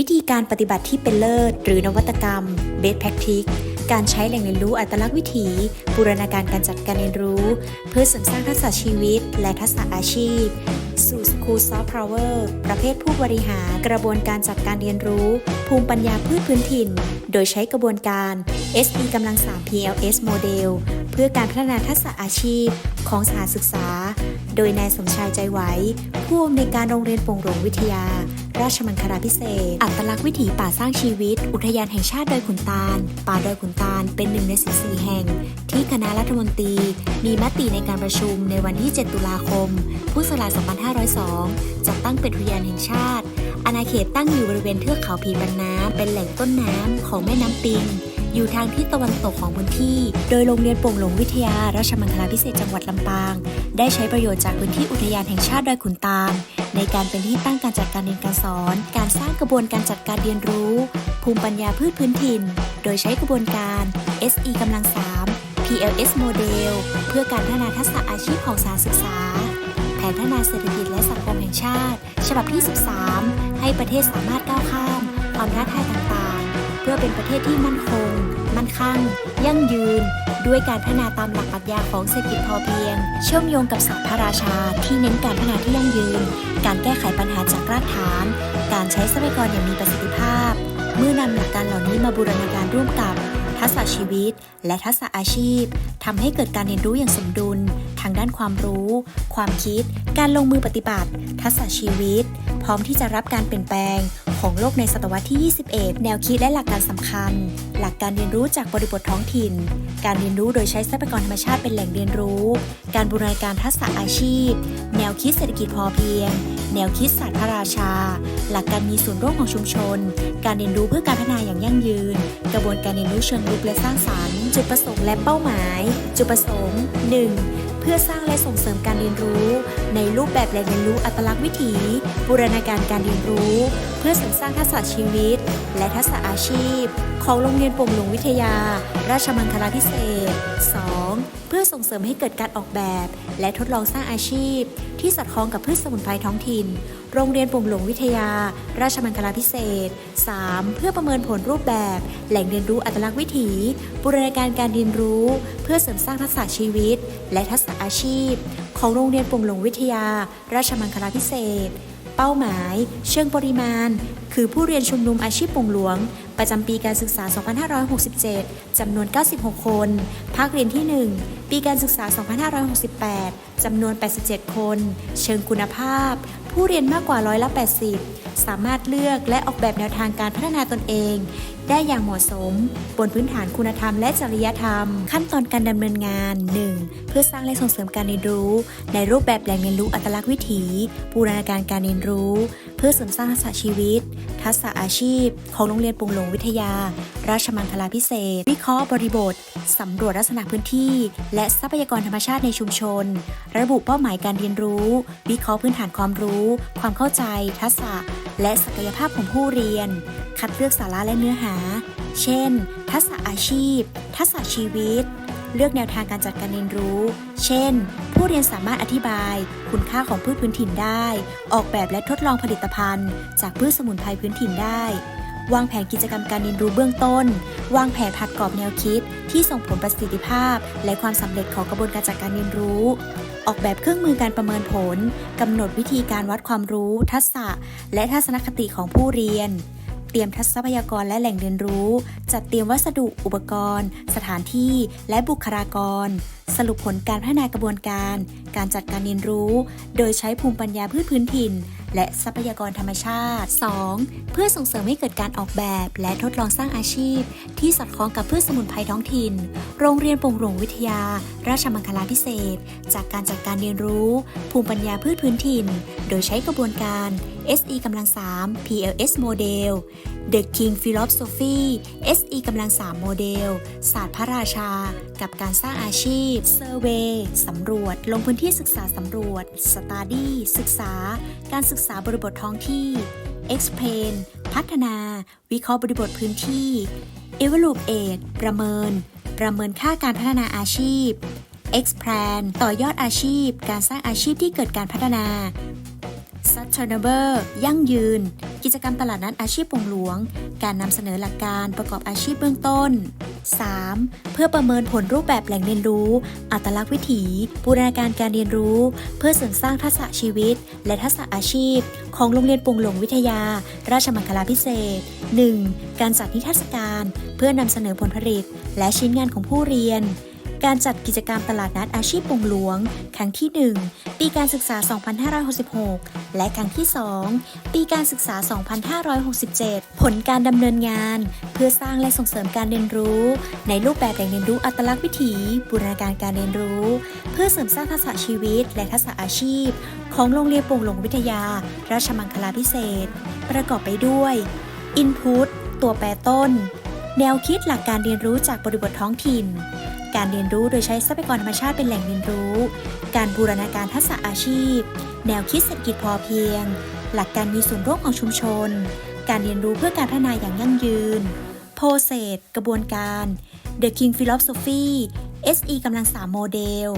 วิธีการปฏิบัติที่เป็นเลิศ หรือนวัตกรรม Best Practice การใช้แหล่งเรียนรู้อัตลักษณ์วิถี บูรณาการการจัดการเรียนรู้ เพื่อเสริมสร้างทักษะชีวิต และทักษะอาชีพ สู่ School Soft Power ประเภทผู้บริหารกระบวนการจัดการเรียนรู้ ภูมิปัญญาพืชพื้นถิ่น โดยใช้กระบวนการ SE กำลัง3 PLS โมเดลเพื่อการพัฒนาทักษะอาชีพของสถานศึกษา โดยนายสมชายใจไหวผู้อำนวยการโรงเรียนปงหลวงวิทยา ราชมังคลาพิเศษ อัตลักษณ์วิถีป่าสร้างชีวิต อุทยานแห่งชาติดอยขุนตาล ป่าดอยขุนตาลเป็นหนึ่งใน 14 แห่ง ที่คณะรัฐมนตรี มีมติในการประชุมในวันที่ 7 ตุลาคม พุทธศักราช 2502 จัดตั้งเป็นอุทยานแห่งชาติ อาณาเขตตั้งอยู่บริเวณเทือกเขาผีบันน้ำเป็นแหล่งต้นน้ำของแม่น้ำปิง อยู่ทางทิศตะวันตกของพื้นที่ โดยโรงเรียนโป่งหลงวิทยา ราชมังคลาพิเศษจังหวัดลำปาง ได้ใช้ประโยชน์จากพื้นที่อุทยานแห่งชาติดอยขุนตาล ในการเป็นที่ตั้งการจัดการเรียนการสอน การสร้างกระบวนการจัดการเรียนรู้ ภูมิปัญญาพืชพื้นถิ่น โดยใช้กระบวนการ SE กำลัง 3 PLS โมเดลเพื่อการพัฒนาทักษะอาชีพของสารศึกษาแผนพัฒนาเศรษฐกิจและสังคมแห่งชาติ ฉบับที่ 13 ให้ประเทศสามารถก้าวข้าม ความท้าทายต่างๆ เพื่อเป็นประเทศที่มั่นคง มั่นคั่งยั่งยืน ด้วยการพัฒนาตามหลักปรัชญาของเศรษฐกิจพอเพียง เชื่อมโยงกับศาสตร์พระราชา ที่เน้นการพัฒนาที่ยั่งยืน การแก้ไขปัญหาจากรากฐาน การใช้ทรัพยากรอย่างมีประสิทธิภาพ เมื่อนำหลักการเหล่านี้มาบูรณาการร่วมกับทักษะชีวิต และทักษะอาชีพทำให้เกิดการเรียนรู้อย่างสมดุลางด้านความรู้ ความคิด การลงมือปฏิบัติ ทักษะชีวิต พร้อมที่จะรับการเปลี่ยนแปลงของโลกในศตวรรษที่ 21 แนวคิดและหลักการสำคัญ หลักการเรียนรู้จากบริบทท้องถิ่น การเรียนรู้โดยใช้ทรัพยากรธรรมชาติเป็นแหล่งเรียนรู้ การบูรณาการทักษะอาชีพ แนวคิดเศรษฐกิจพอเพียง แนวคิดศาสตร์พระราชา หลักการมีส่วนร่วมของชุมชน การเรียนรู้เพื่อการพัฒนาอย่างยั่งยืน กระบวนการเรียนรู้เชิงรุกและสร้างสรรค์ จุดประสงค์และเป้าหมาย จุดประสงค์ 1. เพื่อสร้างและส่งเสริมการเรียนรู้ ในรูปแบบแหล่งเรียนรู้อัตลักษณ์วิถี บูรณาการการเรียนรู้ เพื่อเสริมสร้างทักษะชีวิต และทักษะอาชีพ ของโรงเรียนป่งหลวงวิทยา ราชมังคลาพิเศษ 2. เพื่อส่งเสริมให้เกิดการออกแบบ และทดลองสร้างอาชีพ ที่สอดคล้องกับพืชสมุนไพรท้องถิ่น โรงเรียนโป่งหลวงวิทยา ราชมังคลาพิเศษ 3. เพื่อประเมินผลรูปแบบ แหล่งเรียนรู้อัตลักษณ์วิถี บูรณาการการเรียนรู้ เพื่อเสริมสร้างทักษะชีวิต และทักษะอาชีพ ของโรงเรียนโป่งหลวงวิทยา ราชมังคลาพิเศษ เป้าหมาย เชิงปริมาณ คือผู้เรียนชุมนุมอาชีพป่งหลวง ประจำปีการศึกษา 2567 จำนวน 96 คน ภาคเรียนที่ 1 ปีการศึกษา 2568 จำนวน 87 คน เชิงคุณภาพ ผู้เรียนมากกว่าร้อยละ 80 สามารถเลือกและออกแบบแนวทางการพัฒนาตนเองได้อย่างเหมาะสม บนพื้นฐานคุณธรรมและจริยธรรม ขั้นตอนการดำเนินงาน 1. เพื่อสร้างและส่งเสริมการเรียนรู้ ในรูปแบบแหล่งเรียนรู้อัตลักษณ์วิถีบูรณาการการเรียนรู้ เพื่อเสริมสร้างทักษะชีวิต ทักษะอาชีพ ของโรงเรียนปุงหลวงวิทยา ราชมังคลาพิเศษ วิเคราะห์บริบทสำรวจลักษณะพื้นที่ และทรัพยากรธรรมชาติในชุมชน ระบุเป้าหมายการเรียนรู้ วิเคราะห์พื้นฐานความรู้ ความเข้าใจ ทักษะ และศักยภาพของผู้เรียน คัดเลือกสาระและเนื้อหาเช่น ทักษะอาชีพ ทักษะชีวิต เลือกแนวทางการจัดการเรียนรู้ เช่น ผู้เรียนสามารถอธิบาย คุณค่าของพืชพื้นถิ่นได้ ออกแบบและทดลองผลิตภัณฑ์ จากพืชสมุนไพรพื้นถิ่นได้ วางแผนกิจกรรมการเรียนรู้เบื้องต้น วางแผนผัดกรอบแนวคิด ที่ส่งผลประสิทธิภาพ และความสำเร็จของกระบวนการจัดการเรียนรู้ออกแบบเครื่องมือการประเมินผล กำหนดวิธีการวัดความรู้ ทักษะ และทัศนคติของผู้เรียน เตรียมทัศทรัพยากรและแหล่งเรียนรู้ จัดเตรียมวัสดุอุปกรณ์ สถานที่และบุคลากร สรุปผลการพัฒนากระบวนการ การจัดการเรียนรู้ โดยใช้ภูมิปัญญาพืชพื้นถิ่น และทรัพยากรธรรมชาติ 2. เพื่อส่งเสริมให้เกิดการออกแบบ และทดลองสร้างอาชีพ ที่สอดคล้องกับพืชสมุนไพรท้องถิ่น โรงเรียนปงหลวงวิทยา ราชมังคลาพิเศษ จากการจัดการเรียนรู้ ภูมิปัญญาพืชพื้นถิ่น โดยใช้กระบวนการ SE กำลัง 3 PLS โมเดล The King Philosophy SE กำลัง 3 โมเดล ศาสตร์พระราชา กับการสร้างอาชีพ Survey สำรวจ ลงพื้นที่ศึกษาสำรวจ Study ศึกษา การศึกษาบริบทท้องที่ Explain พัฒนา วิเคราะห์บริบทพื้นที่ Evaluate ประเมิน ประเมินค่าการพัฒนาอาชีพ Expand ต่อยอดอาชีพ การสร้างอาชีพที่เกิดการพัฒนา Sustainable ยั่งยืน กิจกรรมตลาดนัดอาชีพปงหลวง การนำเสนอหลักการประกอบอาชีพเบื้องต้น 3. เพื่อประเมินผลรูปแบบแหล่งเรียนรู้ อัตลักษณ์วิถี บูรณาการการเรียนรู้ เพื่อเสริมสร้างทักษะชีวิต และทักษะอาชีพ ของโรงเรียนปงหลวงวิทยา ราชมังคลาพิเศษ 1. การจัดนิทรรศการ เพื่อนำเสนอผลผลิต และชิ้นงานของผู้เรียน การจัดกิจกรรมตลาดนัดอาชีพปงหลวง ครั้งที่ 1 ปีการศึกษา 2566 และครั้งที่ 2 ปีการศึกษา 2567 ผลการดำเนินงาน เพื่อสร้างและส่งเสริมการเรียนรู้ ในรูปแบบแหล่งเรียนรู้อัตลักษณ์วิถี บูรณาการการเรียนรู้ เพื่อเสริมสร้างทักษะชีวิต และทักษะอาชีพ ของโรงเรียนปงหลวงวิทยา ราชมังคลาพิเศษ ประกอบไปด้วย Input ตัวแปรต้น แนวคิดหลักการเรียนรู้จากบริบทท้องถิ่น การเรียนรู้โดยใช้ทรัพยากรธรรมชาติเป็นแหล่งเรียนรู้ การบูรณาการทักษะอาชีพ แนวคิดเศรษฐกิจพอเพียง หลักการมีส่วนร่วมของชุมชน การเรียนรู้เพื่อการพัฒนาอย่างยั่งยืนโ o เซสกระบวนการ The King Philosophy SE กำลังสามโมเดล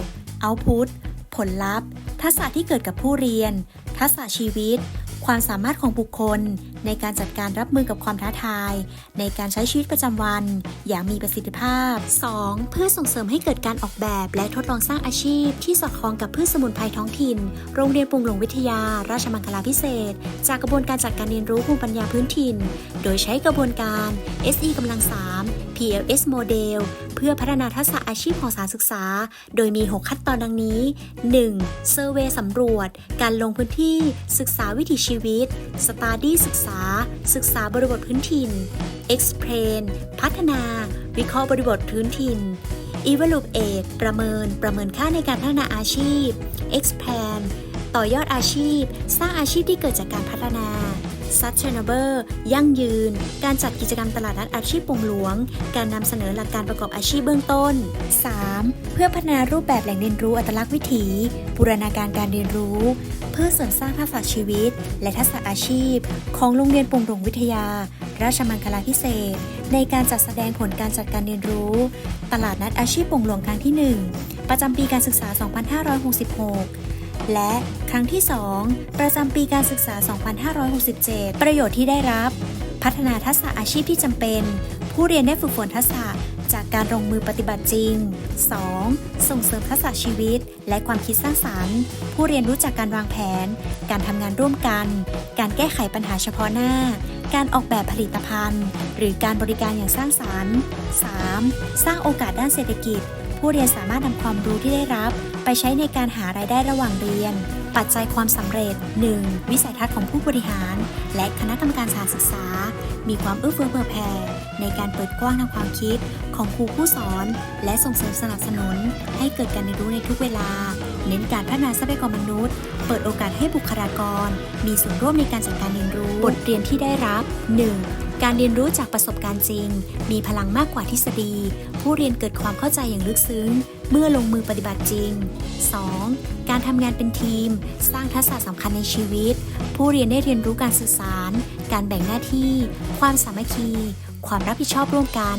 Output ผลลัพธ์ ทักษะที่เกิดกับผู้เรียน ทักษะชีวิต ความสามารถของบุคคล ในการจัดการรับมือกับความท้าทาย ในการใช้ชีวิตประจำวัน อย่างมีประสิทธิภาพ 2. เพื่อส่งเสริมให้เกิดการออกแบบและทดลองสร้างอาชีพ ที่สอดคล้องกับพืชสมุนไพรท้องถิ่น โรงเรียนปรุงหลวงวิทยา ราชมังคลาพิเศษ จากกระบวนการจัดการเรียนรู้ภูมิปัญญาพื้นถิ่น โดยใช้กระบวนการ SE กำลัง3 PLS โมเดลเพื่อพัฒนาทักษะอาชีพของสารศึกษา โดยมี 6 ขั้นตอนดังนี้ 1. เซอร์เวยสำรวจ การลงพื้นที่ศึกษาวิถีชีวิต สตาร์ดี้ศึกษา ศึกษาบริบทพื้นถิ่น Explain พัฒนา วิเคราะห์บริบทพื้นถิ่น Evaluate ประเมิน ประเมินค่าในการพัฒนาอาชีพ Expand ต่อยอดอาชีพ สร้างอาชีพที่เกิดจากการพัฒนา Sustainable ยั่งยืน การจัดกิจกรรมตลาดนัดอาชีพปงหลวง การนำเสนอหลักการประกอบอาชีพเบื้องต้น 3. เพื่อพัฒนารูปแบบแหล่งเรียนรู้อัตลักษณ์วิถี บูรณาการการเรียนรู้ เพื่อเสริมสร้างทักษะชีวิต และทักษะอาชีพ ของโรงเรียนปงหลวงวิทยา ราชมังคลาพิเศษ ในการจัดแสดงผลการจัดการเรียนรู้ ตลาดนัดอาชีพปงหลวงครั้งที่ 1 ประจำปีการศึกษา 2566 และครั้งที่ 2 ประจำปีการศึกษา 2567 ประโยชน์ที่ได้รับ พัฒนาทักษะอาชีพที่จำเป็น ผู้เรียนได้ฝึกฝนทักษะจากการลงมือปฏิบัติจริง 2. ส่งเสริมทักษะชีวิต และความคิดสร้างสารรค์ ผู้เรียนรู้จักการวางแผน การทำงานร่วมกัน การแก้ไขปัญหาเฉพาะหน้า การออกแบบผลิตภัณฑ์ หรือการบริการอย่างสร้างสารรค์ 3. สร้างโอกาสด้านเศรษฐกิจ ผู้เรียนสามารถนำความรู้ที่ได้รับ ไปใช้ในการหารายได้ระหว่างเรียน ปัจจัยความสำเร็จ 1. วิสัยทัศน์ของผู้บริหาร และคณะกรรมการสถานศึกษา มีความเอื้อเฟื้อเผื่อแผ่ในการเปิดกว้างทางความคิดของครูผู้สอน และส่งเสริมสนับสนุน ให้เกิดการเรียนรู้ในทุกเวลา เน้นการพัฒนาทรัพยากรมนุษย์ เปิดโอกาสให้บุคลากร มีส่วนร่วมในการจัดการเรียนรู้ บทเรียนที่ได้รับ 1. การเรียนรู้จากประสบการณ์จริง มีพลังมากกว่าทฤษฎี ผู้เรียนเกิดความเข้าใจอย่างลึกซึ้ง เมื่อลงมือปฏิบัติจริง 2. การทำงานเป็นทีม สร้างทักษะสำคัญในชีวิต ผู้เรียนได้เรียนรู้การสื่อสาร การแบ่งหน้าที่ ความสามัคคี ความรับผิดชอบร่วมกัน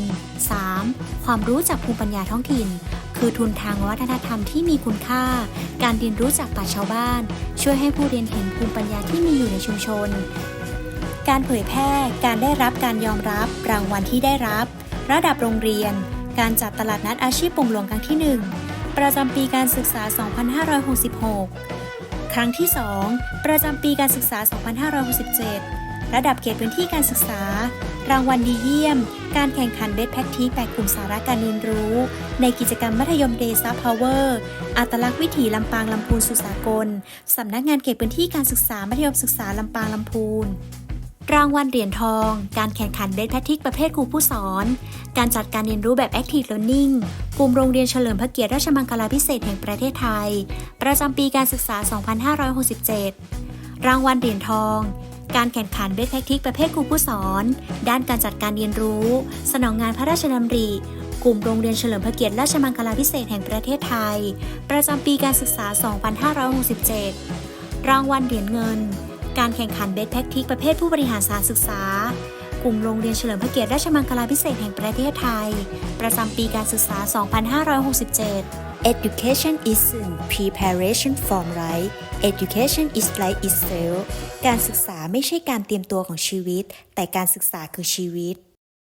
3. ความรู้จากภูมิปัญญาท้องถิ่น คือทุนทางวัฒนธรรมที่มีคุณค่า การเรียนรู้จากป่าชาวบ้าน ช่วยให้ผู้เรียนเห็นภูมิปัญญาที่มีอยู่ในชุมชน การเผยแพร่ การได้รับการยอมรับ รางวัลที่ได้รับ ระดับโรงเรียน การจัดตลาดนัดอาชีพปงหลวงครั้งที่ 1 ประจำปีการศึกษา 2566 ครั้งที่ 2 ประจำปีการศึกษา 2567 ระดับเขตพื้นที่การศึกษา รางวัลดีเยี่ยม การแข่งขันเบสแพคทีแปดกลุ่มสาระการเรียนรู้ ในกิจกรรมมัธยมเดซับพาวเวอร์อัตลักษณ์วิถีลำปางลำพูนสุสากล สำนักงานเขตพื้นที่การศึกษามัธยมศึกษาลำปางลำพูน รางวัลเหรียญทอง การแข่งขันเบสแพทิกประเภทครูผู้สอน การจัดการเรียนรู้แบบ Active Learning กลุ่มโรงเรียนเฉลิมพระเกียรติราชมังคลาพิเศษแห่งประเทศไทย ประจำปีการศึกษา 2567 รางวัลเหรียญทอง การแข่งขันเบสแพทิกประเภทครูผู้สอน ด้านการจัดการเรียนรู้ สนองงานพระราชดำริกลุ่มโรงเรียนเฉลิมพระเกียรติราชมังคลาพิเศษแห่งประเทศไทย ประจำปีการศึกษา 2567 รางวัลเหรียญเงิน การแข่งขันเบสแพคทิกประเภทผู้บริหารสารศึกษา กลุ่มโรงเรียนเฉลิมพระเกียรติราชมังคลาพิเศษแห่งประเทศไทย ประจำปีการศึกษา 2567 Education isn't preparation for life Education is life itself การศึกษาไม่ใช่การเตรียมตัวของชีวิต แต่การศึกษาคือชีวิต